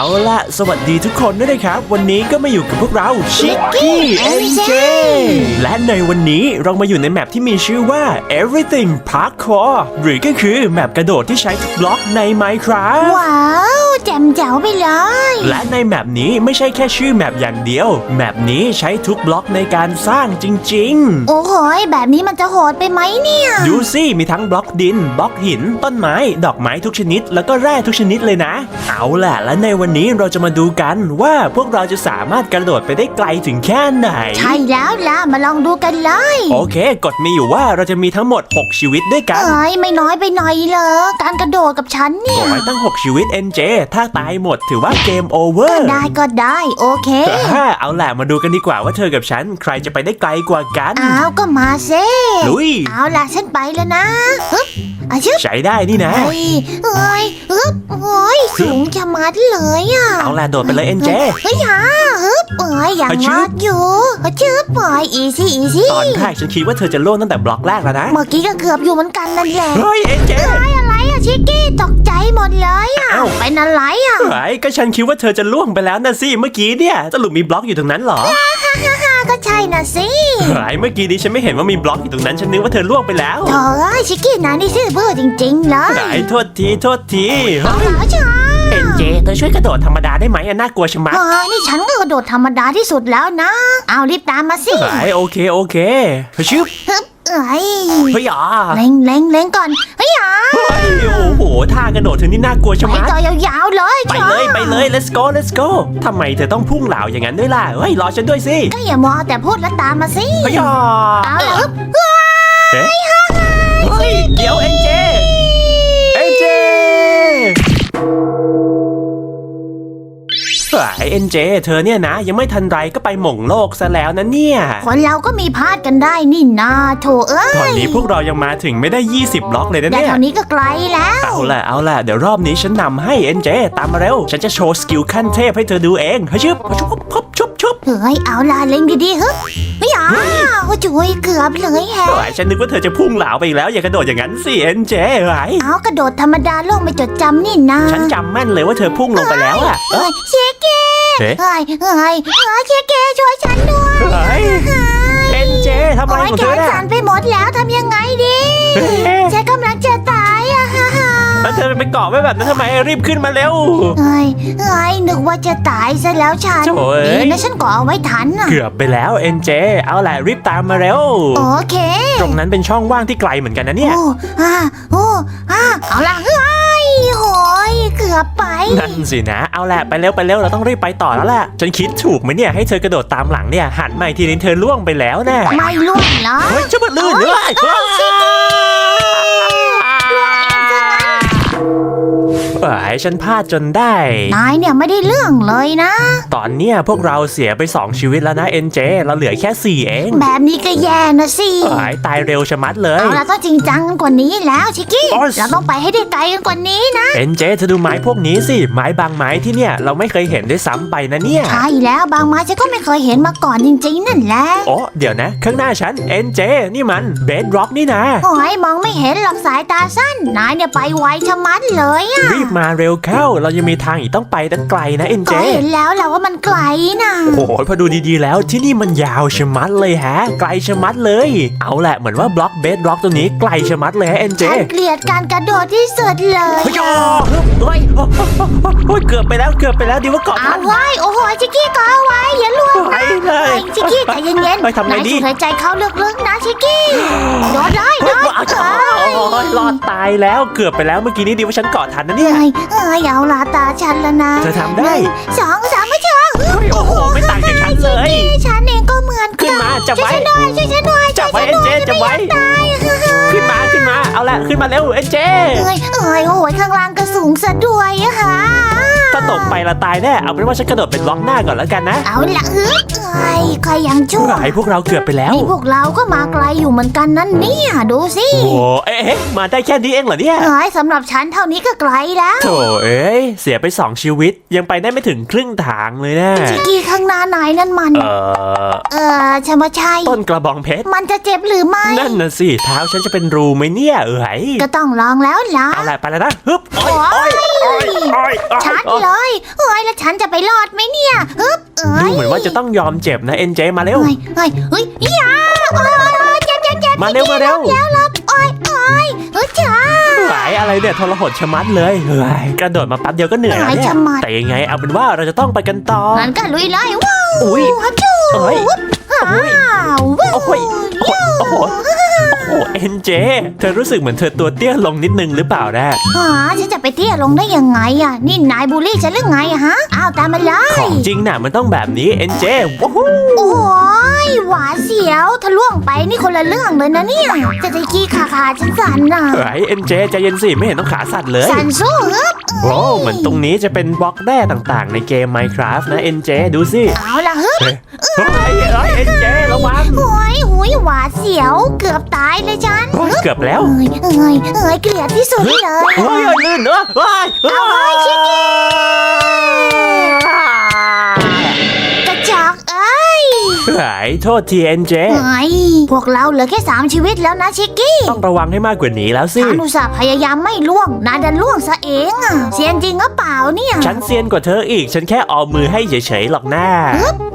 เอาละสวัสดีทุกคนด้วยนะครับ วันนี้ก็มาอยู่กับพวกเราชิคกี้เอ็นเจและในวันนี้เรามาอยู่ในแมปที่มีชื่อว่า everything parkour หรือก็คือแมปกระโดดที่ใช้ทุกบล็อกใน Minecraft ว้าว แจ่มแจ๋วไปเลย และในแมปนี้ไม่ใช่แค่ชื่อแมปอย่างเดียว แมปนี้ใช้ทุกบล็อกในการสร้างจริง ๆ โอ้โหยแบบนี้มันจะโหดไปไหมเนี่ย ดูสิมีทั้งบล็อกดิน บล็อกหิน ต้นไม้ ดอกไม้ทุกชนิด แล้วก็แร่ทุกชนิดเลยนะ เอาล่ะและในวันนี้เราจะมาดูกันว่าพวกเราจะสามารถกระโดดไปได้ไกลถึงแค่ไหน ใช่แล้วล่ะ มาลองดูกันเลย โอเคกฎมีอยู่ว่าเราจะมีทั้งหมด 6 ชีวิตด้วยกันเอ้ยไม่น้อยไปหน่อยเลยการกระโดดกับฉันเนี่ยโอ้ยตั้ง 6 ชีวิต NJ ถ้าตายหมดถือว่าเกมโอเวอร์ ได้ก็ได้โอเคเอาล่ะมาดูกันดีกว่าว่าเธอกับฉัน ใครจะไปได้ไกลกว่ากัน อ้าวก็มาเซ่ลุย เอาล่ะฉันไปแล้วนะฮึบอาชึบใช้ได้นี่นะ เฮ้ยเอ้ยฮึบโอ้ยสูงจะมัดเลยอะเอาล่ะโดดไปเลย NJ เฮ้ยฮะฮึบเอ้ยอย่างอาชึบงอดอยู่อาชึบปล่อยอีซี่อีซี่ตอนแรกฉันคิดว่าเธอจะล่วงตั้งแต่บล็อกแรกแล้วนะ เมื่อกี้ก็เกือบอยู่เหมือนกันนั่นแหละ เฮ้ย NJ อะไรอะไรอะ ชิกกี้ตกใจหมดเลยอะอ้าว เป็นอะไรอะไอ้ก็ฉันคิดว่าเธอจะล่วงไปแล้วนะสิเมื่อกี้เนี่ยสรุปมีบล็อกอยู่ตรงนั้นเหรอข้าก็ใช่นะสิไอ้เมื่อกี้นี้ฉันไม่เห็นว่ามีบล็อกอยู่ตรงนั้นฉันนึกว่าเธอล่วงไปแล้วโถ่เอ้ยชิกกี้นายนี่ซื่อบื้อจริงๆเลยไอ้โทษทีโทษทีเอาเหรอจ้าเอ็นเจเธอช่วยกระโดดธรรมดาได้ไหมอะน่ากลัวชะมัดเฮ้ยนี่ฉันก็กระโดดธรรมดาที่สุดแล้วนะ เอารีบตามมาสิไอ้โอเคโอเคชึบฮึบ เอ้ยเฮ้ยอะเล็งเล็งเล็งก่อนเฮ้ยอะเฮ้ยโอ้โหท่ากระโดดเธอนี่น่ากลัวชะไปมัดต่อยาวๆเลยไปจ้าเลยไปเลย let's go let's go ทำไมเธอต้องพุ่งเหล่าอย่างนั้นด้วยล่ะเฮ้ยรอฉันด้วยสิก็อย่ามัวแต่พูดแล้วตามมาสิเฮ้ยอะเอาละฮึบเอ๊ะเฮ้ยเดี๋ยวเอ็นเจเอ็นเจ ไอเอ็นเจเธอเนี่ยนะ ยังไม่ทันไรก็ไปหม่งโลกซะแล้วนะเนี่ย คนเราก็มีพลาดกันได้นี่นาโถเอ้ยตอนนี้พวกเรายังมาถึงไม่ได้ 20บล็อกเลยนะแต่เนี่ยเท่านี้ก็ไกลแล้ว เอาล่ะเอาล่ะเดี๋ยวรอบนี้ฉันนำให้เอ็นเจตามมาเร็ว ฉันจะโชว์สกิลขั้นเทพให้เธอดูเองเฮ้ยชุบชุบชุบชุบ ชุบเฮ้ยเอาล่ะเล็งดีๆฮึบเฮ้ยอะโอ้จุยเกือบเลยแฮะโอ้ยฉันนึกว่าเธอจะพุ่งเหลาไปอีกแล้ว อย่ากระโดดอย่างนั้นสิเอ็นเจไอ้เอากระโดดธรรมดาโลกไม่จดจำนี่นาฉันจำแม่นเลยว่าเธอพุ่งลงไปแล้วอะเอ้เฮ้ยยเชเก้เอ๊ะเฮ้ยเฮ้ยเฮ้ยเชเก้ช่วยฉันด้วยเฮ้ยเอ็นเจทำอะไรโอ้ยของแขเธอนเนี่ยสั่นไปหมดแล้วทำยังไงดี เอ๊ะ ฮ่าแล้วเธอไปเกาะไว้แบบนั้นทำไมรีบขึ้นมาเร็วเฮ้ยเฮ้ยนึกว่าจะตายซะแล้วฉันโถ่เอ้ย ดีนะฉันก็เอาไว้ทันอะเกือบไปแล้วเอ็นเจ เอาแหละรีบตามมาเร็ว โอเค ตรงนั้นเป็นช่องว่างที่ไกลเหมือนกันนะเนี่ย โอ้อ่าโอ้อ่าเอาล่ะเฮ้ยโหยเกือบไป นั่นสินะ เอาแหละไปเร็วไปเร็วเราต้องรีบไปต่อแล้วแหละฉันคิดถูกไหมเนี่ยให้เธอกระโดดตามหลังเนี่ยหันมาอีกทีนึงเธอล่วงไปแล้วแน่ไม่ล่วงเหรอ เฮ้ยจะมาลื่นเลย เอ้ยฉันพลาดจนได้ นายเนี่ยไม่ได้เรื่องเลยนะ ตอนเนี้ยพวกเราเสียไป 2 ชีวิตแล้วนะเอ็นเจ เราเหลือแค่ 4 เองแบบนี้ก็แย่นะสิ เอ้ยตายเร็วชะมัดเลย เอาละต้องจริงจังกันกว่านี้แล้วชิคกี้ โอ๊ย เราต้องไปให้ได้ไกลกันกว่านี้นะ เอ็นเจเธอดูไม้พวกนี้สิ ไม้บางไม้ที่เนี่ยเราไม่เคยเห็นด้วยซ้ำไปนะเนี่ย ใช่แล้วบางไม้ฉันก็ไม่เคยเห็นมาก่อนจริง ๆ นั่นแหละโอ้เดี๋ยวนะ ข้างหน้าฉันเอ็นเจนี่มันเบดร็อกนี่นะ โอ้ยมองไม่เห็นหรอกสายตาสั้น นายเนี่ยไปไวชะมัดเลยอะรีบมาเร็วเข้า เรายังมีทางอีกต้องไปตั้งไกลนะเอ็นเจก็เห็นแล้วแหละว่ามันไกลนะโอ้โหพอดูดีๆแล้วที่นี่มันยาวชะมัดเลยฮะ ไกลชะมัดเลย เอาแหละเหมือนว่าบล็อกเบสบล็อกตรงนี้ไกลชะมัดเลยฮะเอ็นเจฉันเกลียดการกระโดดที่สุดเลยเฮ้ยอะเฮ้ยโอ้โหโอ้ยเกือบไปแล้วเกือบไปแล้วดีว่าเกาะเอาทัน ไว้โอ้โหชิคกี้ก็เอาไว้อย่าล่วงไปเลไอ้ยชิคกี้ใจเย็นไปทำไงนายดีสูดหายใจเข้าลึกๆนะชิคกี้โดดเลยโดเฮ้ยดว้าวจ้าโอ้ยรอดตายแล้วเกือบไปแล้วเมื่อกี้นี้ดีว่าฉันเกาะทันนะเนี่ยเอ้ยเอ้ยเอาละตาฉันแล้วนะเธอทำได้ หนึ่งสองสามไม่เชื่อเฮ้ยโอ้โห ไม่ต่างจากฉันเลย ฉันเองก็เหมือนขึ้นมาจับไว้ ช่วยฉันหน่อยช่วยฉันหน่อยจับไว้เอ็นเจจับไว้ ขึ้นมาขึ้นมา เอาละขึ้นมาเร็วเอ็นเจ เอ้ยเอ้ยโอ้ยข้างล่างก็สูงซะด้วยอะค่ะถ้าตกไปละตายแน่ เอาเป็นว่าฉันกระโดดเป็นบล็อกหน้าก่อนแล้วกันนะ เอาละฮึบเอ้ย ใครยังชั่วไอ้พวกเราเกือบไปแล้ว นี่พวกเราก็มาไกลอยู่เหมือนกันนั่นเนี่ยดูสิโอ้โหเอ๊ะมาได้แค่นี้เองเหรอเนี่ยเอ้ยสำหรับฉันเท่านี้ก็ไกลแล้วโถเอ้ยเสียไปสองชีวิตยังไปได้ไม่ถึงครึ่งทางเลยนะชิคกี้ข้างหน้านายนั่นมัน เออเออใช่ไหมใช่ต้นกระบองเพชรมันจะเจ็บหรือไม่นั่นน่ะสิเท้าฉันจะเป็นรูไหมเนี่ยเอ้ยก็ต้องลองแล้วล่ะเอาละไปแล้วนะฮึบโอ้ยโอ้ยโอ้ยโอ้ยโอ้ยชัดโอ้ยเลยเฮ้ยยแล้วฉันจะไปรอดไหมเนี่ยฮึบเอ้ดูยเหมือนว่าจะต้องยอมเจ็บนะเอ็นเจมาเร็ว เฮ้ยเฮ้ยเฮ้ยอยาโอ้ยโอ้ยโอ้ยเจ็บเจ็บเจ็บมาเร็วมาเร็ว แล้วรับโอ้ยโอ้ยเฮ้ยจ้าหายอะไรเนี่ยทรหดชะมัดเลยเฮ้ยกระโดดมาแป๊บเดียวก็เหนื่อยแล้วหายเนี่ยชะมัดแต่ยังไงเอาเป็นว่าเราจะต้องไปกันต่อ งั้นก็ลุยเลยว้าวอุ๊ยฮับจูเอ้ยว้าวว้าวโอ้ยโอ้ โห โอ้โหเอ็นเจ เธอรู้สึกเหมือนเธอตัวเตี้ยลงนิดนึงหรือเปล่าแน่หาฉันจะไปเตี้ยลงได้ยังไงอะนี่นายบูลลี่ฉันหรือไงอะฮะ อ้าวตามมาเลยของจริงน่ะมันต้องแบบนี้เอ็นเจว้าวโอ้ยหวาดเสียวทะล่วงไปนี่คนละเรื่องเลยนะเนี่ย จะจะกี้ขาขาฉันสั่นน่ะเฮ้ยเอ็นเจใจเย็นสิไม่เห็นต้องขาสั่นเลย สั่นสู้ฮึบโอ้เหมือนตรงนี้จะเป็นบล็อกแร่ต่างๆ ในเกม Minecraft นะเอ็นเจดูสิเอาละฮึบเฮ้ยเฮ้ยเฮ้ยเอ็นเจระวัง โอ้ยหุยหวาดเสียวเกือบตายเลยฉันเฮ้ยเกือบแล้วเอ้ยเอ้ยเอ้ยเกลียดที่สุดเลยเฮ้ยเฮ้ยลื่นเนอะเฮ้ยเอาไว้ชิคกี้ กระจอกเอ้ยเฮ้ยโทษทีเอ็นเจเอ้ยพวกเราเหลือแค่สามชีวิตแล้วนะชิคกี้ต้องระวังให้มากกว่านี้แล้วสิ ฉันอุตส่าห์พยายามไม่ล่วงนายดันล่วงซะเองอะเสียนจริงหรือเปล่าเนี่ยฉันเซียนกว่าเธออีก ฉันแค่เอามือให้เฉยๆหรอกหน้า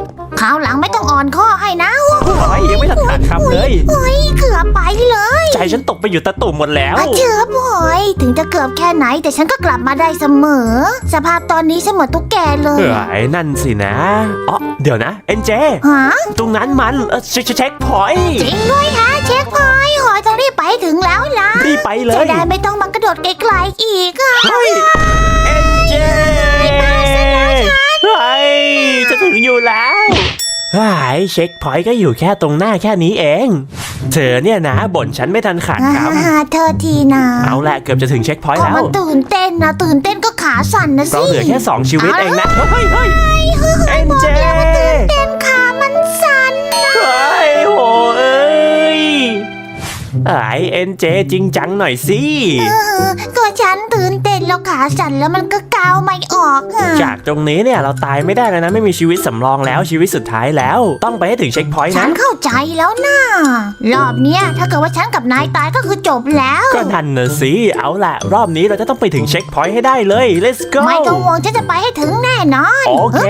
ค ราวหลังไม่ต้องอ่อนข้อให้นะโอ้ยยังไม่ทันขาดคำเลย โอ้ยเกือบไปเลยใจฉันตกไปอยู่ตะตุ่มหมดแล้ว อาเจือบโอยถึงจะเกือบแค่ไหนแต่ฉันก็กลับมาได้เสมอ สภาพตอนนี้ฉันเหมือนตุ๊กแกเลยเฮ้ยนั่นสินะอ๋อเดี๋ยวนะ เอ็นเจ ฮะตรงนั้นมันเอ่อเช็คเช็คพอยต์จริงด้วยฮะเช็คพอยต์หอยต้องรีบไปถึงแล้วล่ะรีบไปเลจะยได้ไม่ต้องมากระโดดไกลๆอีกอะเฮ้ย เฮ้ยเช็คพอยต์ก็อยู่แค่ตรงหน้าแค่นี้เอง เธอเนี่ยนะบ่นฉันไม่ทันขาดคอ่าเธอทีนะำเอาละเกือบจะถึงเช็คพอยต์ก็แล้วมันตื่นเต้นนะตื่นเต้นก็ขาสั่นนะสิเราเหลือแค่สองชีวิตเองนะเฮ้ยเฮ้ยเอ็นเจเต้นขามันสั่นเฮ้ยโหเอ้ยไอเอ็นเจจริงจังหน่อยสิ เออก็ฉันตื่นเต้น แล้วขาสั่นแล้วมันก็กาวไม่ออกอะจากตรงนี้เนี่ยเราตายไม่ได้แล้วนะ ไม่มีชีวิตสำรองแล้วชีวิตสุดท้ายแล้ว ต้องไปให้ถึงเช็คพอยต์ฉันะนเข้าใจแล้วนะรอบเนี้ยถ้าเกิดว่าฉันกับนายตายก็คือจบแล้ว ก็นั่นน่ะสิเอาล่ะ รอบนี้เราจะต้องไปถึงเช็คพอยต์ให้ได้เลย let's go ไม่ต้องห่วงฉันจะไปให้ถึงแน่นอนโอเค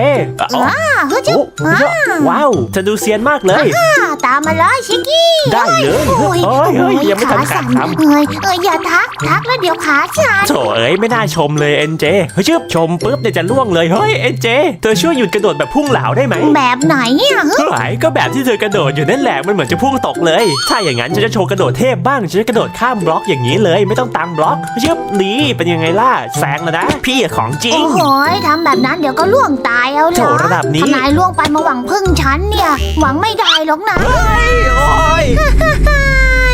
อ๋ออ่าเฮ้ยโอ้โหว้าวเธอดูเซียนมากเลย อ่าตามมาเลยชิคกี้ได้เลยโอ้ยเฮ้ยเฮ้ยยังไม่ทันขาดคำ เอ้ยเอ้ยอย่าทักทักแล้วเดี๋ยวขาสั่น โถเอ้ยไม่น่าชมเลยเอ็นเจเฮ้ยชึบชมปุ๊บเดี๋ยวจะล่วงเลยเฮ้ยเอ็นเจเธอช่วยหยุดกระโดดแบบพุ่งเหลาได้ไหมแบบไหนอะเฮ้ยก็แบบที่เธอกระโดดอยู่นั่นแหละมันเหมือนจะพุ่งตกเลย ถ้าอย่างนั้นฉันจะโชว์กระโดดเทพบ้างฉันจะกระโดดข้ามบล็อกอย่างนี้เลย ไม่ต้องตามบล็อกชึบนี่เป็นยังไงล่ะแซงแล้วนะ พี่อะของจริง โอ้โหทำแบบนั้นเดี๋ยวก็ล่วงตายเอาเหรโถอระดับนี้ถ้านายล่วงไปมาหวังพึ่งฉันเนี่ย หวังไม่ได้หรอกนะเฮ้ยโอ้ยโ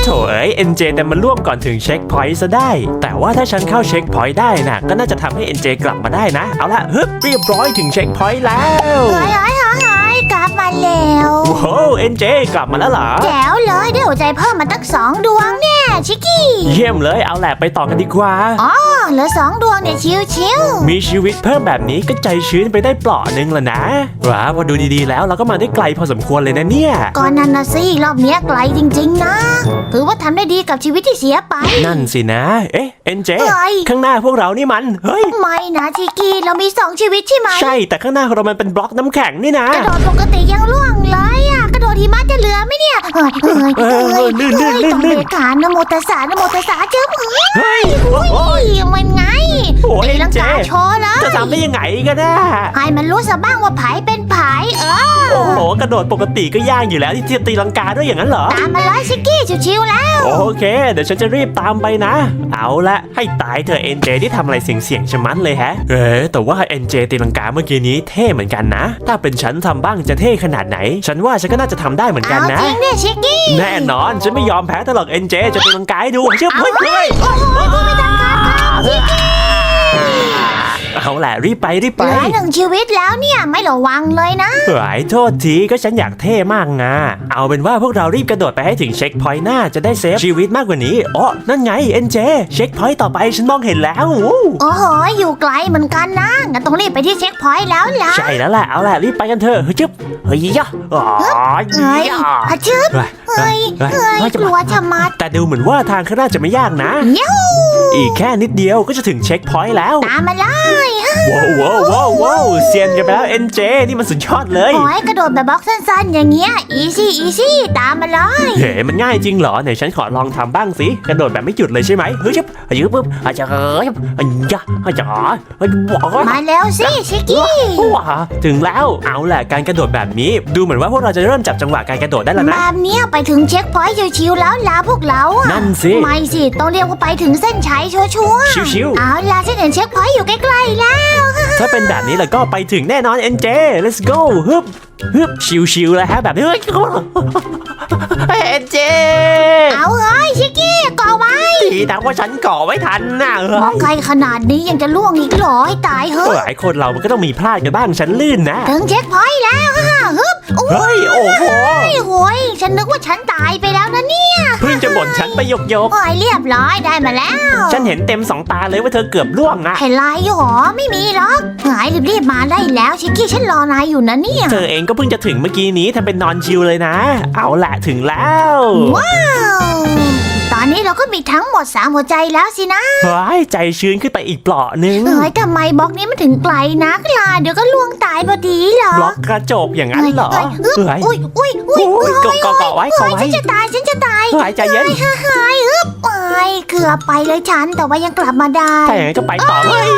ถเอ้ยเอ็นเจแต่มันล่วงก่อนถึงเช็คพอยต์ซะได้ แต่ว่าถ้าฉันเข้าเช็คพอยต์ได้น่ะก็น่าจะทำให้เอ็นเจกลับมาได้นะ เอาละฮึบเรียบร้อยถึงเช็คพอยต์แล้วเฮ้ยเฮ้ยเฮ้ย เฮ้ยกลับมาแล้วว้าวเอ็นเจกลับมาแล้วเหรอแจ๋วเลยได้หัวใจเพิ่มมาตั้งสองดวงเนี่ยชิคกี้ เยี่ยมเลยเอาแหละไปต่อกันดีกว่า อ๋อเหลือสองดวงเนี่ยชิวชิวมีชีวิตเพิ่มแบบนี้ก็ใจชื้นไปได้เปลาะนึงละนะว้าวพอดูดีๆแล้วเราก็มาได้ไกลพอสมควรเลยนะเนี่ยๆก่อนนั้นนะสิรอบเนี้ยไกลจริง ๆ นะ ถือว่าทำได้ดีกับชีวิตที่เสียไป นั่นสินะ เอ๊ะเอ็นเจเฮ้ยข้างหน้าพวกเรานี่มันเฮ้ย ไม่นะชิคกี้เรามีสองชีวิตใช่ไหมใช่แต่ข้างหน้าของเรามันเป็นบล็อกน้ำแข็งนี่นะ กระโดดปกติยังล่วงเลยอะกระโดดหิมะจะเหลือไหมเนี่ยเฮ้ยเฮ้ยเออเออลื่นลื่นลื่นต้องลื่นเบกานโมตัสสะนโมตัสสะเจ้าเอ้ยเฮ้ยโอ้ยมันไง โอ้ยตีเอ็ลันงเจกาโชว์เลยจะทำได้ยังไงกันนะให้มันรู้ซะบ้างว่าไผเป็นไผเออโอ้โหกระโดดปกติก็ยากอยู่แล้วที่จะตีลังกาด้วยอย่างนั้นเหรอ ตามมาเลยชิคกี้ชิวๆแล้ว โอเค เดี๋ยวฉันจะรีบตามไปนะ เอาละให้ตายเธอะเอ็นเจที่ทำอะไรเสี่ยงๆชะมัดเลยแฮะ เอ๊ะแต่ว่าเอ็นเจตีลังกาเมื่อกี้นี้เท่เหมือนกันนะ ถ้าเป็นฉันทำบ้างจะเท่ขนาดไหน ฉันว่าฉันก็น่าจะทำได้เหมือนกันเอานะจริงเนี่ยชิคกี้แน่นอนฉันไม่ยอมแพ้ตลอดเอ็นเจจะตีลังกาให้ดูเชื่อเอาเฮ้ยเฮ้เฮ้ยยโอ้โหพูดไม่ทันการ เอาแหละรีบไปรีบเหไปลือหนึ่งชีวิตแล้วเนี่ยไม่ระวังเลยนะเฮ้ยโทษทีก็ฉันอยากเท่มากนะ เอาเป็นว่าพวกเรารีบกระโดดไปให้ถึงเช็คพอยต์หน้าจะได้เซฟชีวิตมากกว่านี้อ๋อนั่นไงเอ็นเจเช็คพอยต์ต่อไปฉันมองเห็นแล้ววู้โอ้โห อยู่ไกลเหมือนกันนะงั้นต้องรีบไปที่เช็คพอยต์แล้วล่ะ ใช่แล้วแหละเอาแหละรีบไปกันเถอะเฮ้ยจึ๊บเฮ้ยยะอ๋อเอ้ยยะฮัชึบเฮ้ยเฮ้ยเฮ้ยเฮ้ยจะกลัวชะมัดแต่ดูเหมือนว่าทางข้างหน้าจะไม่ยากนะเย้าอีกแค่นิดเดียวก็จะถึงเช็คพอยต์แล้ว ตามมาเลย ว้าวว้าวว้าวว้าวเซียนกันไปแล้วเอ็นเจนี่มันสุดยอดเลย โอ้ยกระโดดแบบบล็อกสั้นๆ อย่างเงี้ยอีซี่อีซี่ตามมาเลยเฮ้มันง่ายจริงเหรอไหนฉันขอลองทำบ้างสิกระโดดแบบไม่หยุดเลยใช่ไหมเฮ้ยชับอายุปุ๊บอาจจะเฮ้ยอาจาอาจาเฮ้ยว้าวมาแล้วสิชิกกี้ว้าถึงแล้วเอาแหละการกระโดดแบบนี้ ดูเหมือนว่าพวกเราจะเริ่มจับจังหวะการกระโดดได้แล้วแบนะบเนี้ยไปถึงเช็คพอยต์ชิวๆแล้วลาพวกเราอะนั่นสิไม่สิต้องเรียกว่าไปถึงเส้นชัยชัวร์ชิวๆเอาล่ะฉันเห็นเช็คพอยต์อยู่ใกล้ๆแล้วๆถ้าเป็นแบบนี้แล้วก็ไปถึงแน่นอนเอ็นเจ let's go ฮึบฮึบชิวๆแล้วฮะแบบนี้เฮ้ยเอ็นเจ เอาเฮ้ยชิกกี้ก่อไว้ดีนะว่าฉันก่อไว้ทันนะเฮ้มองยไกลขนาดนี้ยังจะล่วงอีกเหรอให้ตายเหอะหลายคนเรามันก็ต้องมีพลาดกันบ้างฉันลื่นนะ ถึงเช็คพอยต์แล้วฮ่าฮึบโอ้ เฮ้ยโอ้โหยโหยฉันนึกว่าฉันตายไปแล้วนะเนี่ยเพิ่งจะบ่นฉันไปยกยกโอ้ยเรียบร้อยได้มาแล้วๆฉันเห็นเต็มสองตาเลยว่าเธอเกือบล่วงอะเห็นลายอยู่หรอไม่มีหรอกหายรีบๆมาได้แล้วชิกกี้ฉันรอนายอยู่นะเนี่ยเธอเองก็เพิ่งจะถึงเมื่อกี้นี้ทำเป็นนอนชิวเลยนะ เอาแหละถึงแล้วว้าวตอ นนี้เราก็มีทั้งหมดสามหัวใจแล้วสินะเฮ้ยใจชื้นขึ้นไปอีกเปลาะหนึงเอ้ยทำไมบล็อกนี้มันถึงไกลนักล่ะเดี๋ยวก็ล่วงตายพอดีเหรอบล็อกกระจกอย่างนั้นเหรอเอ้ยเอ้ยเฮ้ยอุ้ยอุ้ยอุ้ยโอ้ยเกาะเกาะเกาะไว้เกาะเฮ้ยไว้ฉันจะตายฉันจะตายหายใจเย็นหายอึ๊บเอ้ยเกือบไปเลยฉันแต่ว่ายังกลับมาได้แต่ยังไงก็ไปต่อเฮ้ย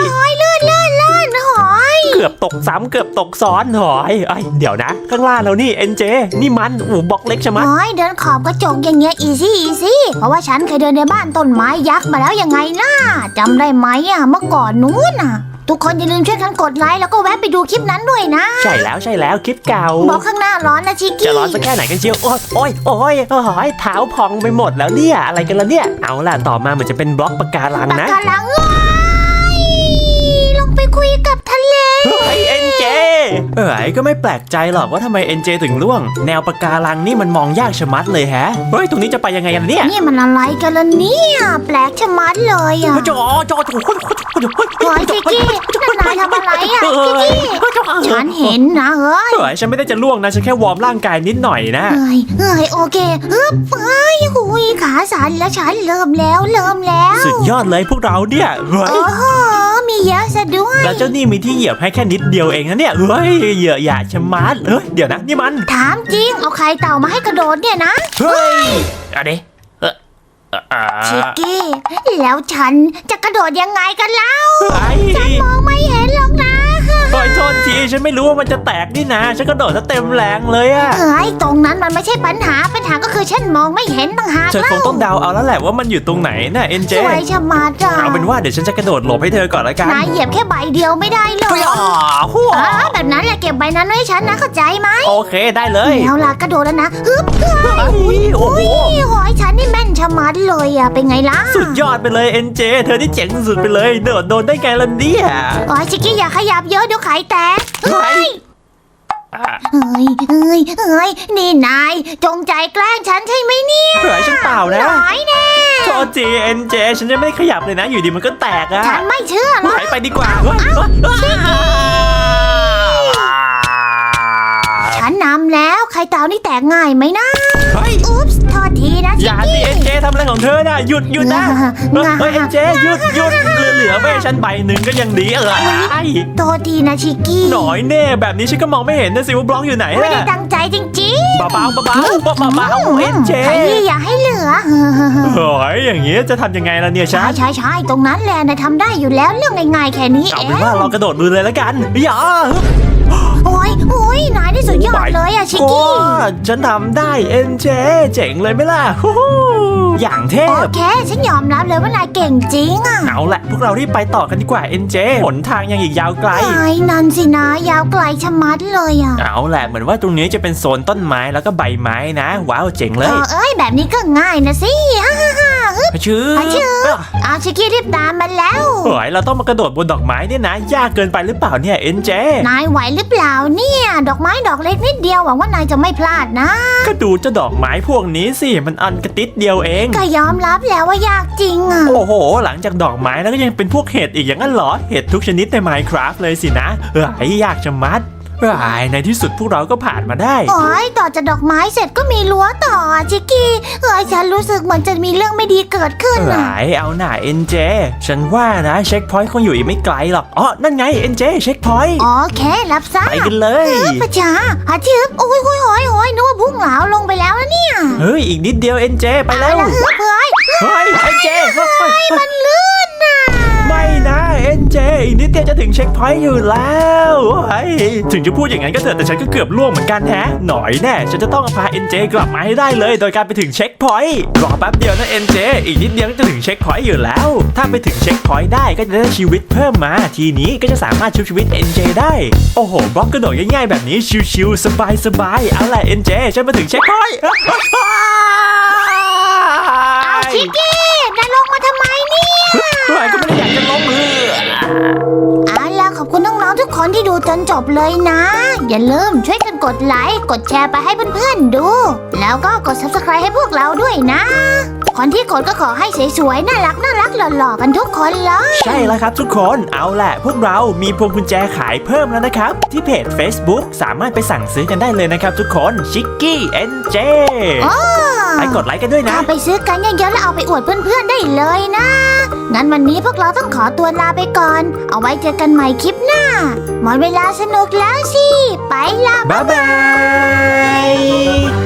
ตกซ้ำเกือบตกซ้อนหอยไอยเดี๋ยวนะ ข้างล่างแล้วนี่เอ็นเจนี่มันอูบล็อกเล็กใช่ไหมยหอยเดินขอบกระจกอย่างเงี้ยอีซี่อีซี่เพราะว่าฉันเคยเดินในบ้านต้นไม้ยักษ์มาแล้วยังไงล่ะจำได้ไหมอะเมื่อก่อนนู้นอะทุกคนอย่าลืมช่วยกันกดไลค์แล้วก็แวะไปดูคลิปนั้นด้วยนะ ใช่แล้วใช่แล้วคลิปเก่าบอกข้างหน้าร้อนนะชิคกี้จะร้อนสักแค่ไหนกันเชียวโอ้ยโอ้ยโอ้ยโอ้ยเท้าพองไปหมดแล้วเนี่ยอะไรกันละเนี่ยเอาล่ะต่อมาเหมือนจะเป็นบล็อกปะการังปากนะกาลังเอ้ยลงไปคุยกับทะเล เฮ้ยเอ็น เจเอ้ยก็ไม่แปลกใจหรอกว่าทำไมเอ็นเจถึงล่วง แนวปะการังนี่มันมองยากชะมัดเลยแฮะ เฮ้ย ตรงนี้จะไปยังไงกันเนี่ยนี่มันอะไรกันล่ะเนี่ย แปลกชะมัดเลยอะจอจอจอหอยชิคกี้นั่นนายทำอะไรอะชิคกี้ฉันเห็นนะเฮ้ยเฮ้ยฉันไม่ได้จะล่วงนะ ฉันแค่วอร์มร่างกายนิดหน่อยนะเฮ้ยเฮ้ยโอเคฮึบเฮ้ยหุยขาสั่นแล้วฉันเริ่มแล้วเริ่มแล้ว สุดยอดเลยพวกเราเนี่ยเฮ้ยโอ้โห มีเยอะซะด้วย แล้วเจ้านี่มีที่เหยียบให้แค่นิดเดียวเองนะเนี่ย เฮ้ยเหยื่อหยาชะมัดเฮ้ยเดี๋ยวนะนี่มัน ถามจริง เอาไข่เต่ามาให้กระโดดเนี่ยนะเฮ้ยอะเดเออเออเออชิกกี้ แล้วฉันจะกระโดดยังไงกันเล่าเฮ้ยมองไม่เห็นหรอกนะ โอ้ยโทษทีฉันไม่รู้ว่ามันจะแตกนี่นะ ฉันกระโดดซะเต็มแรงเลยอะเฮ้ยตรงนั้นมันไม่ใช่ปัญหาปัญหาก็คือฉันมองไม่เห็นต่างหากฉันคเล่างต้องเดาเอาแล้วแหละว่ามันอยู่ตรงไหนน่ะเอ็นเจสวยชะมัดอะเอาเป็นว่าเดี๋ยวฉันจะกระโดดหลบให้เธอก่อนละกันนายเหยียบแค่ใบเดียวไม่ได้หรอกเฮ้ยอ๋อหัวอ๋อแบบนั้นแหละเก็บใบนั้นไว้ให้ฉันนะเข้าใจไหมโอเคได้เลยเอาล่ะกระโดดแล้วนะฮึบเฮ้ยโอ้โหนี่หอยฉันนี่แม่นชะมัดเลยอะเป็นไงล่ะสุดยอดไปเลยเอ็นเจเธอที่เจ๋งสุดๆไปเลยโดดโดนได้ไงล่ะเนี่ยโอ้ยชิกกี้อย่าขยับเยอะเดี๋ยวไข่แตกเฮ้ยอะเฮ้ยเฮ้ยเฮ้ยนี่นายจงใจแกล้งฉันใช่ไหมเนี่ยเฮ้ยฉันเปล่านะ น้อยแน่โทษทีเอ็นเจฉันจะไม่ได้ขยับเลยนะ อยู่ดีมันก็แตกอะฉันไม่เชื่อหรอกหายไปดีกว่าเฮ้ยเฮ้ยฉันนำแล้วไข่เต่านี่แตกง่ายไหมนะเฮ้ยอุ๊ปส์โทษทีนะอชิย่ากสิกี้เอ็นเจทำอะไรของเธอน่ะหยุดหยุดนะเฮ้ยเอ็นเจหยุดหยุดเห ลือเหลือไว้ให้ฉันใบหนึ่งก็ยังดีเออไอ้โทษทีนะชิกกี้หน่อยแน่แบบนี้ฉันก็มองไม่เห็นนะสิว่าบล็อกอยู่ไหนไม่ได้อะตั้งใจจริงเบาเบาเบาเบาเบาเบาๆเอ็นเจขยี้อย่าให้ เหลือเฮ้ยอย่างงี้จะทำยังไงล่ะเนี่ยฉัใช่นใช่ใช่ตรงนั้นแหละนายทำได้อยู่แล้วเรื่องง่ายๆแค่นี้เอเอางเป็นว่าเรากระโดดมือเลยแล้วกันอย่าโอ้ยโอ้ยนายได้สุดยอดเลยอะชิกก็กี้ ฉันทำได้เอ็นเจเจ๋งเลยไหมล่ะฮู้ฮู้อย่างเทโอพ เค ฉันยอมรับเลยว่านายเก่งจริงอะเอาละพวกเรารีบไปต่อกันดีกว่าเอ็นเจหนทางยังอีกยาวไกลไอ้นั่นสินะยาวไกลชะมัดเลยอะเอาแหละเหมือนว่าตรงนี้จะเป็นโซนต้นไม้แล้วก็ใบไม้นะ ว้าวเจ๋งเลเอย อเอ้ยแบบนี้ก็ง่ายนะสิฮ่าฮ่าฮ่าฮึบชื่ออะชื่อเอาชิกกี้รีบตามมาแล้วเฮ้ยเราต้องมากระโดดบนดอกไม้เนี่ยนะ ยากเกินไปหรือเปล่าเนี่ยเอ็นเจ นายไหวหรือเปล่าเนี่ย ดอกไม้ดอกเล็กนิดเดียวหวังว่านายจะไม่พลาดนะ ก็ดูเจ้าดอกไม้พวกนี้สิ มันอันกระติดเดียวเอง ก็ยอมรับแล้วว่ายากจริงอะโอ้โห หลังจากดอกไม้แล้วก็ยังเป็นพวกเห็ดอีกอย่างนั้นเหรอ เห็ดทุกชนิดใน Minecraft เลยสินะเฮ้ยยากจะมัด อ้ายในที่สุดพวกเราก็ผ่านมาได้ โอ้ยต่อจากดอกไม้เสร็จก็มีรั้วต่อชิกกี้เอ้ยฉันรู้สึกเหมือนจะมีเรื่องไม่ดีเกิดขึ้นหน่ะ ลายเอาหน่าเอ็นเจ ฉันว่านะเช็คพอยต์คงอยู่อีกไม่ไกลหรอกอ๋อนั่นไงเอ็นเจเช็คพอยต์โอเครับทราบไปกันเลยพระจ้าอาชิบโอ้ยโอ้ยโอ้ยโอ้ยนึกว่าพุ่งเหลาลงไปแล้วนะเนี่ยเฮ้ย อีกนิดเดียวเอ็นเจไปแล้วเอาละเฮ้ยเฮ้ยเฮ้ยเอ็นเจเฮ้ยมันลื่นน่ะ ไม่นะเอ็ นเจอีกนิดเดียวจะถึงเช็คพอยต์อยู่แล้วเฮ้ถึงจะพูดอย่างนั้นก็เถอะแต่ฉันก็เกือบล่วงเหมือนกันแฮะหน่อยแน่ฉันจะต้องพาเอ็นเจกลับมาให้ได้เลย โดยการไปถึงเช็คพอยต์รอแป๊บเดียวนะเอ็นเจอีกนิดเดียวก็จะถึงเช็คพอยต์อยู่แล้ว ถ้าไปถึงเช็คพอยต์ได้ก็จะได้ชีวิตเพิ่มมา ทีนี้ก็จะสามารถชุบชีวิตเอ็นเจได้โอ้โหบล็อกกระโดดง่ายๆแบบนี้ชิวๆสบายๆเอาล่ะเอ็นเจฉันมาถึงเช็คพอยต์ ชิกกี้นายลงมาทำไมเนี่ยเฮ้ยก็ไม่ได้อยากจะล้มมือเอาล่ะขอบคุณน้องๆทุกคนที่ดูจนจบเลยนะ อย่าลืมช่วยกันกดไลค์กดแชร์ไปให้เพื่อนๆดู แล้วก็กด subscribe ให้พวกเราด้วยนะ คนที่กดก็ขอให้สวยๆน่ารักน่ารักหล่อๆกันทุกคนเลยใช่แล้วครับทุกคนเอาแหละพวกเรามีพวงกุญแจขายเพิ่มแล้วนะครับ ที่เพจ Facebook สามารถไปสั่งซื้อกันได้เลยนะครับทุกคนชิกกี้เอ็นเจอ๋อไปกดไลค์กันด้วยนะเอาไปซื้อกันเยอะๆแล้วเอาไปอวดเพื่อนๆได้เลยนะ งั้นวันนี้พวกเราต้องขอตัวลาไปก่อน เอาไว้เจอกันใหม่คลิปหน้า หมดเวลาสนุกแล้วสิ ไปละ บ๊ายบาย